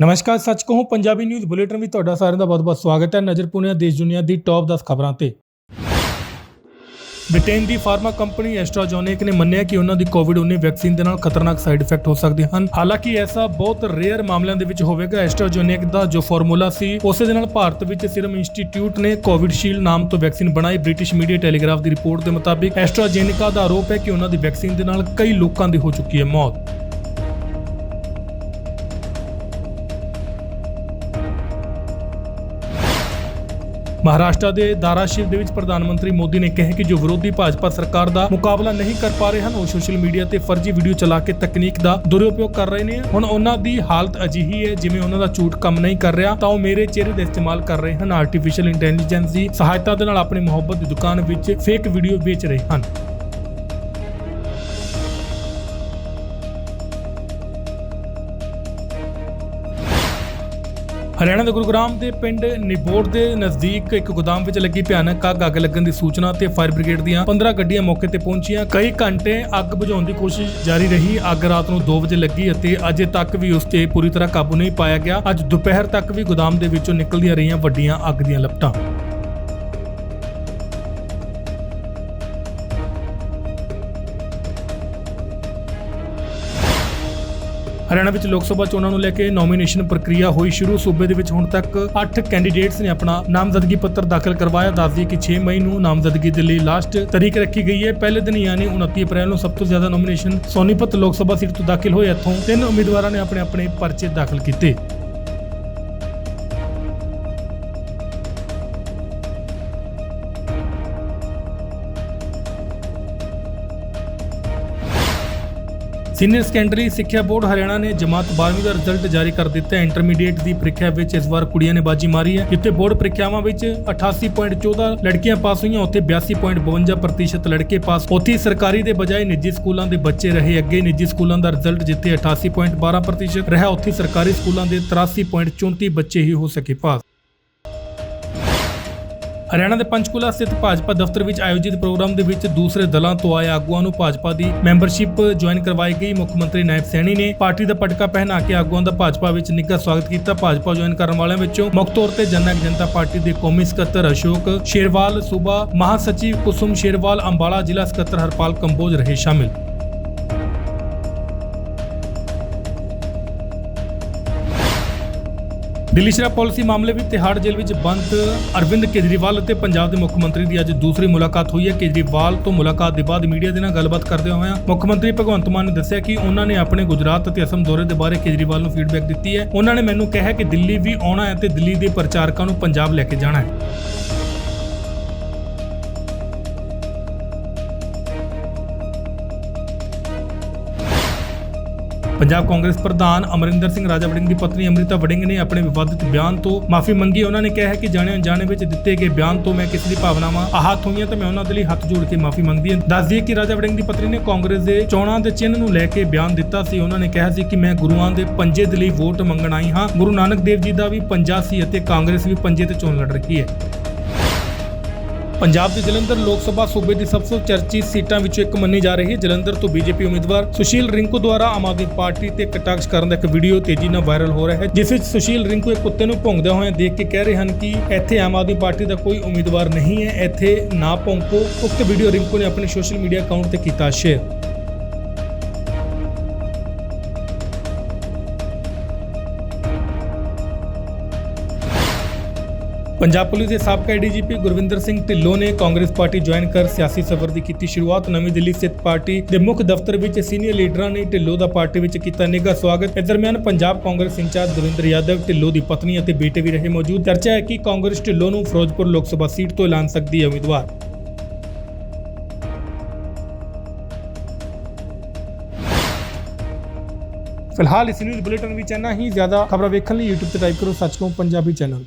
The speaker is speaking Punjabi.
ਨਮਸਕਾਰ, ਸੱਚ ਕਹੂੰ, ਪੰਜਾਬੀ ਨਿਊਜ਼ ਬੁਲੇਟਿਨ ਵਿੱਚ ਤੁਹਾਡਾ ਸਾਰਿਆਂ ਦਾ ਬਹੁਤ-ਬਹੁਤ ਸਵਾਗਤ ਹੈ ਨਜ਼ਰ ਪੁਣਿਆ ਦੇਸ਼ ਦੁਨੀਆ ਦੀ ਟੌਪ 10 ਖਬਰਾਂ ਤੇ। ਬ੍ਰਿਟੇਨ ਦੀ ਫਾਰਮਾ ਕੰਪਨੀ ਐਸਟਰਾਜੋਨਿਕ ਨੇ ਮੰਨਿਆ ਕਿ ਉਹਨਾਂ ਦੀ ਕੋਵਿਡ-19 ਵੈਕਸੀਨ ਦੇ ਨਾਲ ਖਤਰਨਾਕ ਸਾਈਡ ਇਫੈਕਟ ਹੋ ਸਕਦੇ ਹਨ। ਹਾਲਾਂਕਿ ਐਸਾ ਬਹੁਤ ਰੇਅਰ ਮਾਮਲਿਆਂ ਦੇ ਵਿੱਚ ਹੋਵੇਗਾ। ਐਸਟਰਾਜੋਨਿਕ ਦਾ ਜੋ ਫਾਰਮੂਲਾ ਸੀ, ਉਸੇ ਦੇ ਨਾਲ ਭਾਰਤ ਵਿੱਚ ਸਿਰਮ ਇੰਸਟੀਚਿਊਟ ਨੇ ਕੋਵਿਡਸ਼ੀਲਡ ਨਾਮ ਤੋਂ ਵੈਕਸੀਨ ਬਣਾਈ। ਬ੍ਰਿਟਿਸ਼ ਮੀਡੀਆ ਟੈਲੀਗ੍ਰਾਫ ਦੀ ਰਿਪੋਰਟ ਦੇ ਮੁਤਾਬਿਕ ਐਸਟਰਾਜੇਨਿਕਾ ਦਾ ਆਰੋਪ ਹੈ ਕਿ ਉਹਨਾਂ ਦੀ ਵੈਕਸੀਨ ਦੇ ਨਾਲ ਕਈ ਲੋਕਾਂ ਦੀ ਹੋ ਚੁੱਕੀ ਹੈ ਮੌਤ। ਮਹਾਰਾਸ਼ਟਰ ਦੇ ਦਾਰਾਸ਼ਿਵ ਦੇ ਵਿੱਚ ਪ੍ਰਧਾਨ ਮੰਤਰੀ ਮੋਦੀ ਨੇ ਕਿਹਾ ਕਿ ਜੋ ਵਿਰੋਧੀ ਭਾਜਪਾ ਸਰਕਾਰ ਦਾ ਮੁਕਾਬਲਾ ਨਹੀਂ ਕਰ ਪਾ ਰਹੇ ਹਨ, ਉਹ ਸੋਸ਼ਲ ਮੀਡੀਆ ਤੇ ਫਰਜ਼ੀ ਵੀਡੀਓ ਚਲਾ ਕੇ ਤਕਨੀਕ ਦਾ ਦੁਰਉਪਯੋਗ ਕਰ ਰਹੇ ਨੇ। ਹੁਣ ਉਹਨਾਂ ਦੀ ਹਾਲਤ ਅਜਿਹੀ ਹੈ, ਜਿਵੇਂ ਉਹਨਾਂ ਦਾ ਝੂਠ ਕੰਮ ਨਹੀਂ ਕਰ ਰਿਹਾ, ਤਾਂ ਉਹ ਮੇਰੇ ਚਿਹਰੇ ਦਾ ਇਸਤੇਮਾਲ ਕਰ ਰਹੇ ਹਨ। ਆਰਟੀਫੀਸ਼ੀਅਲ ਇੰਟੈਲੀਜੈਂਸ ਦੀ ਸਹਾਇਤਾ ਦੇ ਨਾਲ ਆਪਣੀ ਮੁਹੱਬਤ ਦੀ ਦੁਕਾਨ ਵਿੱਚ ਫੇਕ ਵੀਡੀਓ ਵੇਚ ਰਹੇ ਹਨ। ਹਰਿਆਣਾ ਦੇ ਗੁਰੂਗ੍ਰਾਮ ਦੇ ਪਿੰਡ ਨਿਬੋੜ ਦੇ ਨਜ਼ਦੀਕ ਇੱਕ ਗੋਦਾਮ ਵਿੱਚ ਲੱਗੀ ਭਿਆਨਕ ਅੱਗ ਅੱਗ ਲੱਗਣ ਦੀ ਸੂਚਨਾ ਤੇ ਫਾਇਰ ਬ੍ਰਿਗੇਡ ਦੀਆਂ 15 ਗੱਡੀਆਂ ਮੌਕੇ ਤੇ ਪਹੁੰਚੀਆਂ। ਕਈ ਘੰਟੇ ਅੱਗ ਬੁਝਾਉਣ ਦੀ ਕੋਸ਼ਿਸ਼ ਜਾਰੀ ਰਹੀ। ਅੱਗ ਰਾਤ ਨੂੰ 2 ਵਜੇ ਲੱਗੀ ਅਤੇ ਅਜੇ ਤੱਕ ਵੀ ਉਸ ਤੇ ਪੂਰੀ ਤਰ੍ਹਾਂ ਕਾਬੂ ਨਹੀਂ ਪਾਇਆ ਗਿਆ। ਅੱਜ ਦੁਪਹਿਰ ਤੱਕ ਵੀ ਗੋਦਾਮ ਦੇ ਵਿੱਚੋਂ ਨਿਕਲਦੀਆਂ ਰਹੀਆਂ ਵੱਡੀਆਂ ਅੱਗ ਦੀਆਂ ਲਪਟਾਂ। ਹਰਿਆਣਾ ਵਿੱਚ ਲੋਕ ਸਭਾ ਚੋਣਾਂ ਨੂੰ ਲੈ ਕੇ ਨੋਮੀਨੇਸ਼ਨ ਪ੍ਰਕਿਰਿਆ ਹੋਈ ਸ਼ੁਰੂ। ਸੂਬੇ ਦੇ ਵਿੱਚ ਹੁਣ ਤੱਕ 8 ਕੈਂਡੀਡੇਟਸ ਨੇ ਆਪਣਾ ਨਾਮਜ਼ਦਗੀ ਪੱਤਰ ਦਾਖਲ ਕਰਵਾਇਆ। ਦੱਸਦੀ ਕਿ 6 ਮਈ ਨੂੰ ਨਾਮਜ਼ਦਗੀ ਦੇ ਲਈ ਲਾਸਟ ਤਰੀਕ ਰੱਖੀ ਗਈ ਹੈ। ਪਹਿਲੇ ਦਿਨ ਯਾਨੀ 29 ਅਪ੍ਰੈਲ ਨੂੰ ਸਭ ਤੋਂ ਜ਼ਿਆਦਾ ਨੋਮੀਨੇਸ਼ਨ ਸੋਨੀਪਤ ਲੋਕ ਸਭਾ ਸੀਟ ਤੋਂ ਦਾਖਲ ਹੋਏ। ਇੱਥੋਂ ਤਿੰਨ ਉਮੀਦਵਾਰਾਂ ਨੇ ਆਪਣੇ ਆਪਣੇ ਪਰਚੇ ਦਾਖਲ ਕੀਤੇ। ਸੀਨੀਅਰ ਸੈਕੰਡਰੀ ਸਿੱਖਿਆ ਬੋਰਡ ਹਰਿਆਣਾ ਨੇ ਜਮਾਤ 12ਵੀਂ ਦਾ ਰਿਜ਼ਲਟ ਜਾਰੀ ਕਰ ਦਿੱਤਾ ਹੈ। ਇੰਟਰਮੀਡੀਏਟ ਦੀ ਪ੍ਰੀਖਿਆ ਵਿੱਚ ਇਸ ਵਾਰ ਕੁੜੀਆਂ ਨੇ ਬਾਜੀ ਮਾਰੀ ਹੈ, ਜਿੱਥੇ ਬੋਰਡ ਪ੍ਰੀਖਿਆਵਾਂ ਵਿੱਚ 88.14 ਲੜਕੀਆਂ ਪਾਸ ਹੋਈਆਂ, ਉੱਥੇ 82.52% ਲੜਕੇ ਪਾਸ। ਉੱਥੇ ਸਰਕਾਰੀ ਦੇ ਬਜਾਏ ਨਿੱਜੀ ਸਕੂਲਾਂ ਦੇ ਬੱਚੇ ਰਹੇ। ਅੱਗੇ ਨਿੱਜੀ ਸਕੂਲਾਂ ਦਾ ਰਿਜ਼ਲਟ ਜਿੱਥੇ 88.12% ਰਿਹਾ, ਉੱਥੇ ਸਰਕਾਰੀ ਸਕੂਲਾਂ ਦੇ 83.34 ਬੱਚੇ ਹੀ ਹੋ ਸਕੇ ਪਾਸ। ਹਰਿਆਣਾ ਦੇ ਪੰਚਕੂਲਾ ਸਥਿਤ ਭਾਜਪਾ ਦਫ਼ਤਰ ਵਿੱਚ ਆਯੋਜਿਤ ਪ੍ਰੋਗਰਾਮ ਦੇ ਵਿੱਚ ਦੂਸਰੇ ਦਲਾਂ ਤੋਂ ਆਏ ਆਗੂਆਂ ਨੂੰ ਭਾਜਪਾ ਦੀ ਮੈਂਬਰਸ਼ਿਪ ਜੁਆਇਨ ਕਰਵਾਈ ਗਈ। ਮੁੱਖ ਮੰਤਰੀ ਨਾਇਬ ਸੈਣੀ ਨੇ ਪਾਰਟੀ ਦਾ ਪਟਕਾ ਪਹਿਨਾ ਕੇ ਆਗੂਆਂ ਦਾ ਭਾਜਪਾ ਵਿੱਚ ਨਿੱਘਾ ਸਵਾਗਤ ਕੀਤਾ। ਭਾਜਪਾ ਜੁਆਇਨ ਕਰਨ ਵਾਲਿਆਂ ਵਿੱਚੋਂ ਮੁੱਖ ਤੌਰ ਤੇ ਜਨਨਾਇਕ ਜਨਤਾ ਪਾਰਟੀ ਦੇ ਕੌਮੀ ਸਕੱਤਰ ਅਸ਼ੋਕ ਸ਼ੇਰਵਾਲ, ਸੂਬਾ ਮਹਾਸਚਿਵ ਕੁਸੁਮ ਸ਼ੇਰਵਾਲ, ਅੰਬਾਲਾ ਜ਼ਿਲ੍ਹਾ ਸਕੱਤਰ ਹਰਪਾਲ ਕੰਬੋਜ ਰਹੇ ਸ਼ਾਮਿਲ। ਦਿੱਲੀ ਸ਼ਰਾਬ ਪਾਲਿਸੀ ਮਾਮਲੇ ਵਿੱਚ ਤਿਹਾੜ ਜੇਲ੍ਹ ਵਿੱਚ ਬੰਦ ਅਰਵਿੰਦ ਕੇਜਰੀਵਾਲ ਅਤੇ ਪੰਜਾਬ ਦੇ ਮੁੱਖ ਮੰਤਰੀ ਦੀ ਅੱਜ ਦੂਸਰੀ ਮੁਲਾਕਾਤ ਹੋਈ ਹੈ। ਕੇਜਰੀਵਾਲ ਤੋਂ ਮੁਲਾਕਾਤ ਦੇ ਬਾਅਦ ਮੀਡੀਆ ਦੇ ਨਾਲ ਗੱਲਬਾਤ ਕਰਦੇ ਹੋਏ ਮੁੱਖ ਮੰਤਰੀ ਭਗਵੰਤ ਮਾਨ ਨੇ ਦੱਸਿਆ ਕਿ ਉਹਨਾਂ ਨੇ ਆਪਣੇ ਗੁਜਰਾਤ ਅਤੇ ਅਸਮ ਦੌਰੇ ਦੇ ਬਾਰੇ ਕੇਜਰੀਵਾਲ ਨੂੰ ਫੀਡਬੈਕ ਦਿੱਤੀ ਹੈ। ਉਹਨਾਂ ਨੇ ਮੈਨੂੰ ਕਿਹਾ ਕਿ ਦਿੱਲੀ ਵੀ ਆਉਣਾ ਹੈ ਤੇ ਦਿੱਲੀ ਦੇ ਪ੍ਰਚਾਰਕਾਂ ਨੂੰ ਪੰਜਾਬ ਲੈ ਕੇ ਜਾਣਾ ਹੈ। ਪੰਜਾਬ ਕਾਂਗਰਸ ਪ੍ਰਧਾਨ ਅਮਰਿੰਦਰ ਸਿੰਘ ਰਾਜਾ ਵੜਿੰਗ ਦੀ ਪਤਨੀ ਅੰਮ੍ਰਿਤਾ ਵੜਿੰਗ ਨੇ ਆਪਣੇ ਵਿਵਾਦਿਤ ਬਿਆਨ ਤੋਂ ਮਾਫੀ ਮੰਗੀ। ਉਹਨਾਂ ਨੇ ਕਿਹਾ ਹੈ ਕਿ ਜਾਣੇ ਅਣਜਾਣੇ ਵਿੱਚ ਦਿੱਤੇ ਗਏ ਬਿਆਨ ਤੋਂ ਮੈਂ ਕਿਸੇ ਦੀ ਭਾਵਨਾਵਾਂ ਆਹਤ ਹੋਈਆਂ ਤਾਂ ਮੈਂ ਉਹਨਾਂ ਦੇ ਲਈ ਹੱਥ ਜੋੜ ਕੇ ਮਾਫੀ ਮੰਗਦੀ ਹਾਂ। ਦੱਸ ਦਈਏ ਕਿ ਰਾਜਾ ਵੜਿੰਗ ਦੀ ਪਤਨੀ ਨੇ ਕਾਂਗਰਸ ਦੇ ਚੋਣਾਂ ਦੇ ਚਿੰਨ੍ਹ ਨੂੰ ਲੈ ਕੇ ਬਿਆਨ ਦਿੱਤਾ ਸੀ। ਉਹਨਾਂ ਨੇ ਕਿਹਾ ਸੀ ਕਿ ਮੈਂ ਗੁਰੂਆਂ ਦੇ ਪੰਜੇ ਦੇ ਲਈ ਵੋਟ ਮੰਗਣ ਆਈ ਹਾਂ। ਗੁਰੂ ਨਾਨਕ ਦੇਵ ਜੀ ਦਾ ਵੀ ਪੰਜਾ ਸੀ ਅਤੇ ਕਾਂਗਰਸ ਵੀ ਪੰਜੇ ਤੇ ਚੋਣ ਲੜ ਰਹੀ ਹੈ। ਪੰਜਾਬ ਦੇ ਜਲੰਧਰ ਲੋਕ ਸਭਾ ਸੂਬੇ ਦੀ ਸਭ ਤੋਂ ਚਰਚਿਤ ਸੀਟਾਂ ਵਿੱਚੋਂ ਇੱਕ ਮੰਨੀ ਜਾ ਰਹੀ ਹੈ। ਜਲੰਧਰ ਤੋਂ ਬੀਜੇਪੀ ਉਮੀਦਵਾਰ ਸੁਸ਼ੀਲ ਰਿੰਕੂ ਦੁਆਰਾ ਆਮ ਆਦਮੀ ਪਾਰਟੀ ਤੇ ਕਟਾਕਸ਼ ਕਰਨ ਦਾ ਇੱਕ ਵੀਡੀਓ ਤੇਜ਼ੀ ਨਾਲ ਵਾਇਰਲ ਹੋ ਰਿਹਾ ਹੈ, ਜਿਸ ਵਿੱਚ ਸੁਸ਼ੀਲ ਰਿੰਕੂ ਇੱਕ ਕੁੱਤੇ ਨੂੰ ਭੌਂਕਦੇ ਹੋਏ ਦੇਖ ਕੇ ਕਹਿ ਰਹੇ ਹਨ ਕਿ ਇੱਥੇ ਆਮ ਆਦਮੀ ਪਾਰਟੀ ਦਾ ਕੋਈ ਉਮੀਦਵਾਰ ਨਹੀਂ ਹੈ, ਇੱਥੇ ਨਾ ਭੌਂਕੋ। ਉਕਤ ਵੀਡੀਓ ਰਿੰਕੂ ਨੇ ਆਪਣੇ ਸੋਸ਼ਲ ਮੀਡੀਆ ਅਕਾਊਂਟ ਤੇ ਕੀਤਾ ਸ਼ੇਅਰ। ਪੰਜਾਬ ਪੁਲਿਸ ਦੇ ਸਾਬਕਾ ਡੀਜੀਪੀ ਗੁਰਵਿੰਦਰ ਸਿੰਘ ਢਿੱਲੋਂ ਨੇ ਕਾਂਗਰਸ ਪਾਰਟੀ ਜੁਆਇਨ ਕਰ ਸਿਆਸੀ ਸਫ਼ਰ ਦੀ ਕੀਤੀ ਸ਼ੁਰੂਆਤ। ਨਵੀਂ ਦਿੱਲੀ ਸਥਿਤ ਪਾਰਟੀ ਦੇ ਮੁੱਖ ਦਫ਼ਤਰ ਵਿੱਚ ਸੀਨੀਅਰ ਲੀਡਰਾਂ ਨੇ ਢਿੱਲੋਂ ਦਾ ਪਾਰਟੀ ਵਿੱਚ ਕੀਤਾ ਨਿੱਘਾ ਸਵਾਗਤ। ਇਸ ਦਰਮਿਆਨ ਪੰਜਾਬ ਕਾਂਗਰਸ ਇੰਚਾਰਜ ਦਵਿੰਦਰ ਯਾਦਵ ਢਿੱਲੋਂ ਦੀ ਪਤਨੀ ਅਤੇ ਬੇਟੇ ਵੀ ਰਹੇ ਮੌਜੂਦ। ਚਰਚਾ ਹੈ ਕਿ ਕਾਂਗਰਸ ਢਿੱਲੋਂ ਨੂੰ ਫਿਰੋਜ਼ਪੁਰ ਲੋਕ ਸਭਾ ਸੀਟ ਤੋਂ ਐਲਾਨ ਸਕਦੀ ਹੈ ਉਮੀਦਵਾਰ। ਫਿਲਹਾਲ ਇਸ ਨਿਊਜ਼ ਬੁਲੇਟਿਨ ਵਿੱਚ ਇੰਨਾ ਹੀ। ਜ਼ਿਆਦਾ ਖਬਰਾਂ ਵੇਖਣ ਲਈ YouTube ਤੇ ਟਾਈਪ ਕਰੋ, ਸੱਚ ਪੰਜਾਬੀ ਚੈਨਲ।